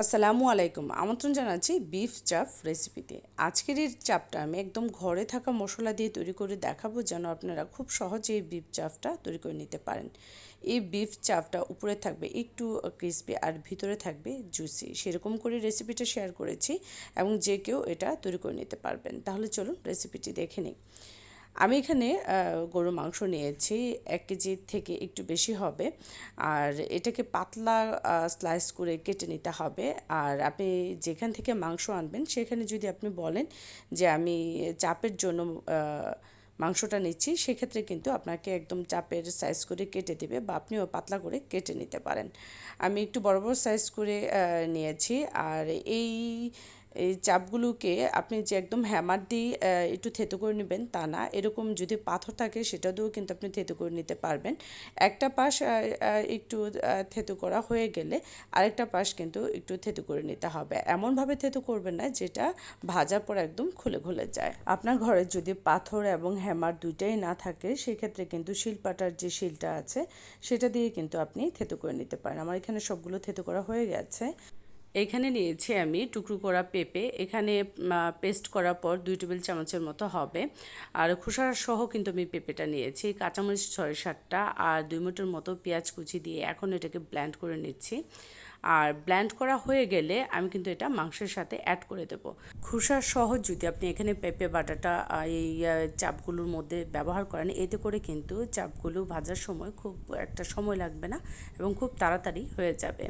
আসসালামু আলাইকুম। আমন্ত্রণ জানাচ্ছি বিফ চাপ রেসিপিতে আজকের এই চাপটা আমি একদম ঘরে থাকা মশলা দিয়ে তৈরি করে দেখাবো যেন আপনারা খুব সহজে এই বিফ চাপটা তৈরি করে নিতে পারেন। এই বিফ চাপটা উপরে থাকবে একটু ক্রিসপি আর ভিতরে থাকবে জুসি সেরকম করে রেসিপিটা শেয়ার করেছি এবং যে কেউ এটা তৈরি করে নিতে পারবেন। তাহলে চলুন রেসিপিটি দেখে নিই। আমি এখানে গরু মাংস নিয়েছি। এক কেজির থেকে একটু বেশি হবে। আর এটাকে পাতলা স্লাইস করে কেটে নিতে হবে। আর আপনি যেখান থেকে মাংস আনবেন, সেখানে যদি আপনি বলেন যে আমি চাপের জন্য মাংসটা নিচ্ছি, সেক্ষেত্রে কিন্তু আপনাকে একদম চাপের সাইজ করে কেটে দেবে বা আপনিও পাতলা করে কেটে নিতে পারেন। আমি একটু বড় বড় সাইজ করে নিয়েছি। আর এই এই চাপগুলোকে আপনি যে একদম হ্যামার দিয়ে একটু থেতো করে নেবেন তা না। এরকম যদি পাথর থাকে সেটা দিয়েও কিন্তু আপনি থেতো করে নিতে পারবেন। একটা পাশ একটু থেতো করা হয়ে গেলে আরেকটা পাশ কিন্তু একটু থেতো করে নিতে হবে। এমনভাবে থেতো করবেন না যেটা ভাজার পর একদম খুলে খুলে যায়। আপনার ঘরে যদি পাথর এবং হ্যামার দুইটাই না থাকে, সেক্ষেত্রে কিন্তু শিলপাটার যে শিলটা আছে, সেটা দিয়ে কিন্তু আপনি থেতো করে নিতে পারেন। আমার এখানে সবগুলো থেতো করা হয়ে গেছে। এখানে নিয়েছি আমি টুকরো করা পেঁপে। এখানে পেস্ট করার পর দুই টেবিল চামচের মতো হবে। আর খোসা সহ কিন্তু আমি পেঁপেটা নিয়েছি, কাঁচামরিচ ছয় সাতটা আর দুই মুঠোর মতো পেঁয়াজ কুচি দিয়ে এখন এটাকে ব্ল্যান্ড করে নিচ্ছি। আর ব্ল্যান্ড করা হয়ে গেলে আমি কিন্তু এটা মাংসের সাথে অ্যাড করে দেবো। খুসার সহজ যদি আপনি এখানে পেঁপে বাটাটা এই চাপগুলোর মধ্যে ব্যবহার করেন, এতে করে কিন্তু চাপগুলো ভাজার সময় খুব একটা সময় লাগবে না এবং খুব তাড়াতাড়ি হয়ে যাবে।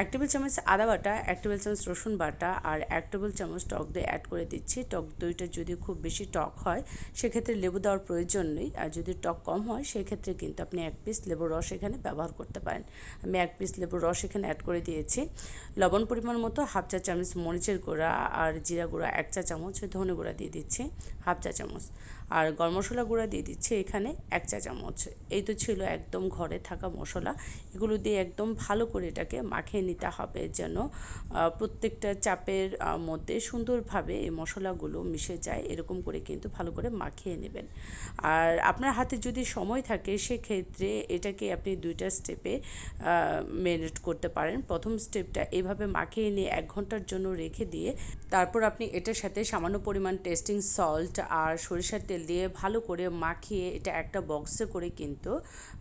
এক টেবিল চামচ আদা বাটা, এক টেবিল চামচ রসুন বাটা আর এক টেবিল চামচ টক দই অ্যাড করে দিচ্ছি। টক দইটা যদি খুব বেশি টক হয়, সেক্ষেত্রে লেবু দেওয়ার প্রয়োজন নেই। আর যদি টক কম হয়, সেক্ষেত্রে কিন্তু আপনি এক পিস লেবুর রস এখানে ব্যবহার করতে পারেন। আমি এক পিস লেবুর রস এখানে অ্যাড করে দিয়েছি। লবণ পরিমাণ মতো হাফ চা চামচ মরিচের গুঁড়া আর জিরা গুঁড়া এক চা চামচ ধনে গুঁড়া দিয়ে দিচ্ছি, হাফ চা চামচ। আর গরম মশলা গুঁড়া দিয়ে দিচ্ছি এখানে এক চা চামচ। এই তো ছিল একদম ঘরে থাকা মশলা। এগুলো দিয়ে একদম ভালো করে এটাকে মাখিয়ে নিতে হবে যেন প্রত্যেকটা চাপের মধ্যে সুন্দরভাবে এই মশলাগুলো মিশে যায়। এরকম করে কিন্তু ভালো করে মাখিয়ে নেবেন। আর আপনার হাতে যদি সময় থাকে, সেক্ষেত্রে এটাকে আপনি দুইটা স্টেপে ম্যারিনেট করতে পারেন। প্রথম স্টেপটা এভাবে মাখিয়ে নিয়ে এক ঘণ্টার জন্য রেখে দিয়ে, তারপর আপনি এটার সাথে সামান্য পরিমাণ টেস্টিং সল্ট আর সরিষার তেল দিয়ে ভালো করে মাখিয়ে এটা একটা বক্সে করে কিন্তু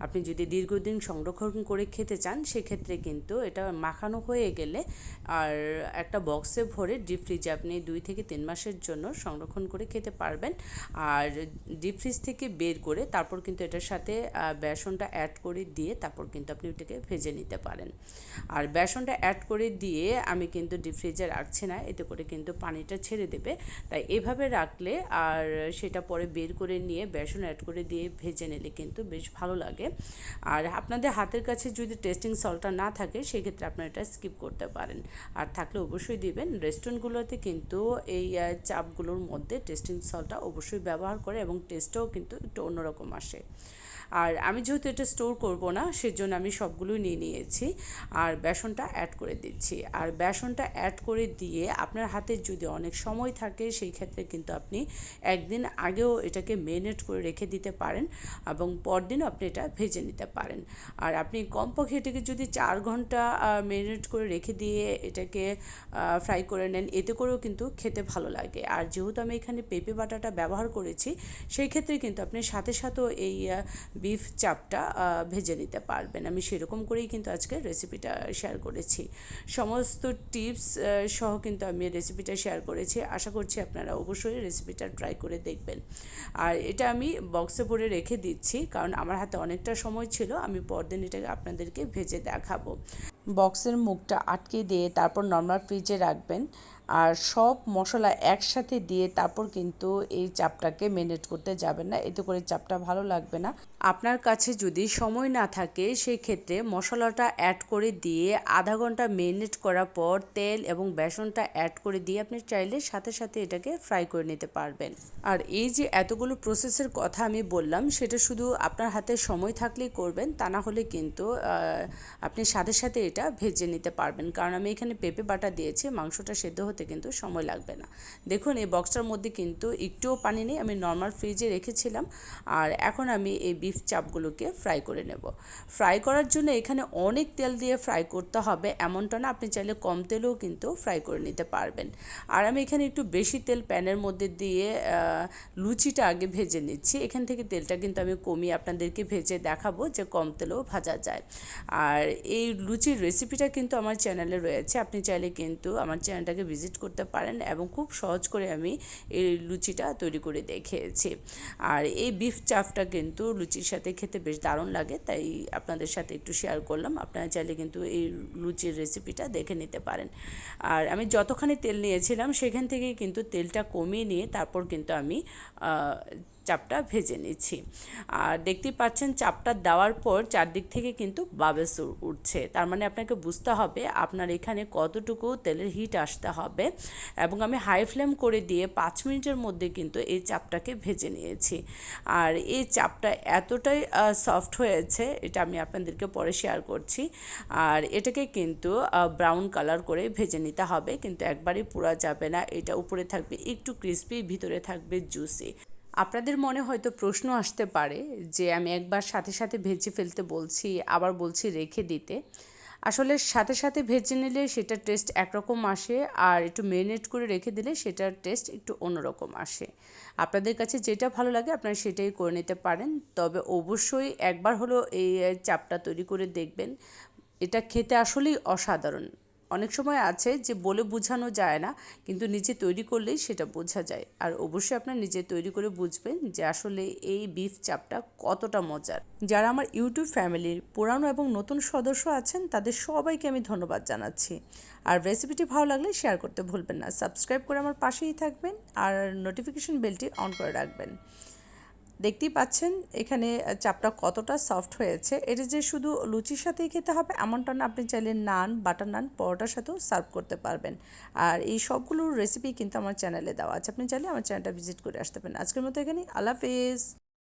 আপনি যদি দীর্ঘদিন সংরক্ষণ করে খেতে চান, সেক্ষেত্রে কিন্তু এটা মাখানো হয়ে গেলে আর একটা বক্সে ভরে ডিপ ফ্রিজে আপনি দুই থেকে তিন মাসের জন্য সংরক্ষণ করে খেতে পারবেন। আর ডিপ ফ্রিজ থেকে বের করে তারপর কিন্তু এটার সাথে বেসনটা অ্যাড করে দিয়ে তারপর কিন্তু আপনি ওটাকে ভেজে নিতে পারেন। আর বেসনটা অ্যাড করে দিয়ে আমি কিন্তু ডিপ ফ্রিজে রাখছি না, এতে করে কিন্তু পানিটা ছেড়ে দেবে। তাই এভাবে রাখলে আর সেটা পরে বের করে নিয়ে বেসন অ্যাড করে দিয়ে ভেজে নিলে কিন্তু বেশ ভালো লাগে। আর আপনাদের হাতের কাছে যদি টেস্টিং সল্টটা না থাকে, সেক্ষেত্রে আপনারা এটা স্কিপ করতে পারেন। আর থাকলে অবশ্যই দিবেন। রেস্টুরেন্টগুলোতে কিন্তু এই চাপগুলোর মধ্যে টেস্টিং সল্টটা অবশ্যই ব্যবহার করে এবং টেস্টও কিন্তু একটু অন্যরকম আসে। আর আমি যেহেতু এটা স্টোর করব না, সেজন্য আমি সবগুলোই নিয়ে নিয়েছি। আর বেসনটা অ্যাড করে দিচ্ছি। আর বেসনটা অ্যাড করে দিয়ে আপনার হাতে যদি অনেক সময় থাকে, সেই ক্ষেত্রে কিন্তু আপনি একদিন আগেও এটাকে মেরিনেট করে রেখে দিতে পারেন এবং পরদিনও আপনি এটা ভেজে নিতে পারেন। আর আপনি কমপক্ষে এটাকে যদি চার ঘণ্টা মেরিনেট করে রেখে দিয়ে এটাকে ফ্রাই করে নেন, এতে করেও কিন্তু খেতে ভালো লাগে। আর যেহেতু আমি এখানে পেঁপে বাটাটা ব্যবহার করেছি, সেই ক্ষেত্রে কিন্তু আপনি সাথে সাথেও এই বিফ চাপটা ভেজে নিতে পারবেন। আমি সেরকম করেই কিন্তু আজকে রেসিপিটা শেয়ার করেছি। সমস্ত টিপস সহ কিন্তু আমি রেসিপিটা শেয়ার করেছি। আশা করছি আপনারা অবশ্যই রেসিপিটা ট্রাই করে দেখবেন। আর এটা আমি বক্সে ভরে রেখে দিচ্ছি, কারণ আমার হাতে অনেকটা সময় ছিল, আমি পরদিন এটাকে আপনাদেরকে ভেজে দেখাবো। বক্সের মুখটা আটকে দিয়ে তারপর নর্মাল ফ্রিজে রাখবেন, আর সব মশলা একসাথে দিয়ে তারপর কিন্তু এই চাপটাকে মেনেট করতে যাবেন না, এতে করে চাপটা ভালো লাগবে না। আপনার কাছে যদি সময় না থাকে, সেই ক্ষেত্রে মশলাটা অ্যাড করে দিয়ে আধা ঘণ্টা মেরিনেট করার পর তেল এবং বেসনটা অ্যাড করে দিয়ে আপনি চাইলে সাথে সাথে এটাকে ফ্রাই করে নিতে পারবেন। আর এই যে এতগুলো প্রসেসের কথা আমি বললাম, সেটা শুধু আপনার হাতে সময় থাকলেই করবেন, তা না হলে কিন্তু আপনি সাথে সাথে এটা ভেজে নিতে পারবেন। কারণ আমি এখানে পেঁপে বাটা দিয়েছি, মাংসটা সেদ্ধ হতে কিন্তু সময় লাগবে না। দেখুন, এই বক্সটার মধ্যে কিন্তু একটুও পানি নেই, আমি নর্মাল ফ্রিজে রেখেছিলাম। আর এখন আমি এই বিফ বিফ চাপগুলোকে ফ্রাই করে নেব। ফ্রাই করার জন্য এখানে অনেক তেল দিয়ে ফ্রাই করতে হবে, এমনটা না, আপনি চাইলে কম তেলেও কিন্তু ফ্রাই করে নিতে পারবেন। আর আমি এখানে একটু বেশি তেল প্যানের মধ্যে দিয়ে লুচিটা আগে ভেজে নিচ্ছি। এখান থেকে তেলটা কিন্তু আমি কমিয়ে আপনাদেরকে ভেজে দেখাবো যে কম তেলেও ভাজা যায়। আর এই লুচির রেসিপিটা কিন্তু আমার চ্যানেলে রয়েছে, আপনি চাইলে কিন্তু আমার চ্যানেলটাকে ভিজিট করতে পারেন এবং খুব সহজ করে আমি এই লুচিটা তৈরি করে দেখিয়েছি। আর এই বিফ চাফটা কিন্তু লুচির সাথে খেতে বেশ দারুণ লাগে, তাই আপনাদের সাথে একটু শেয়ার করলাম। আপনারা চাইলে কিন্তু এই লুচির রেসিপিটা দেখে নিতে পারেন। আর আমি যতখানি তেল নিয়েছিলাম, সেখান থেকেই কিন্তু তেলটা কমিয়ে নিয়ে তারপর কিন্তু আমি চাপটা ভেজে নিচ্ছি। আর দেখতেই পাচ্ছেন চাপটা দেওয়ার পর চারদিক থেকে কিন্তু বাবেস উঠছে। তার মানে আপনাকে বুঝতে হবে আপনার এখানে কতটুকু তেলের হিট আসতে হবে এবং আমি হাই ফ্লেম করে দিয়ে পাঁচ মিনিটের মধ্যে কিন্তু এই চাপটাকে ভেজে নিয়েছি। আর এই চাপটা এতটাই সফট হয়েছে, এটা আমি আপনাদেরকে পরে শেয়ার করছি। আর এটাকে কিন্তু ব্রাউন কালার করে ভেজে নিতে হবে, কিন্তু একবারই পুরা যাবে না। এটা উপরে থাকবে, একটু ক্রিস্পি, ভিতরে থাকবে জুসি। আপনাদের মনে হয়তো প্রশ্ন আসতে পারে যে আমি একবার সাথে সাথে ভেজে ফেলতে বলছি, আবার বলছি রেখে দিতে। আসলে সাথে সাথে ভেজে নিলে সেটার টেস্ট একরকম আসে আর একটু মেরিনেট করে রেখে দিলে সেটার টেস্ট একটু অন্যরকম আসে। আপনাদের কাছে যেটা ভালো লাগে আপনারা সেটাই করে নিতে পারেন। তবে অবশ্যই একবার হলো এই চাপটা তৈরি করে দেখবেন। এটা খেতে আসলেই অসাধারণ। অনেক সময় আছে যে বলে বোঝানো যায় না, কিন্তু নিজে তৈরি করলেই সেটা বোঝা যায়। আর অবশ্যই আপনার নিজে তৈরি করে বুঝবেন যে আসলে এই বিফ চাপটা কতটা মজার। যারা আমার ইউটিউব ফ্যামিলির পুরানো এবং নতুন সদস্য আছেন, তাদের সবাইকে আমি ধন্যবাদ জানাচ্ছি। আর রেসিপিটি ভালো লাগলে শেয়ার করতে ভুলবেন না। সাবস্ক্রাইব করে আমার পাশেই থাকবেন আর নোটিফিকেশন বেলটি অন করে রাখবেন। দেখতেই পাচ্ছেন, এখানে চাপটা কতটা সফট হয়েছে। এটা যে শুধু লুচির সাথেই খেতে হবে, এমনটা না, আপনি চাইলে নান, বাটার নান, পরোটার সাথেও সার্ভ করতে পারবেন। আর এই সবগুলোর রেসিপি কিন্তু আমার চ্যানেলে দেওয়া আছে। আপনি চাইলে আমার চ্যানেলটা ভিজিট করে আসতে পারেন। আজকের মতো এখানে আল্লাহ হাফেজ।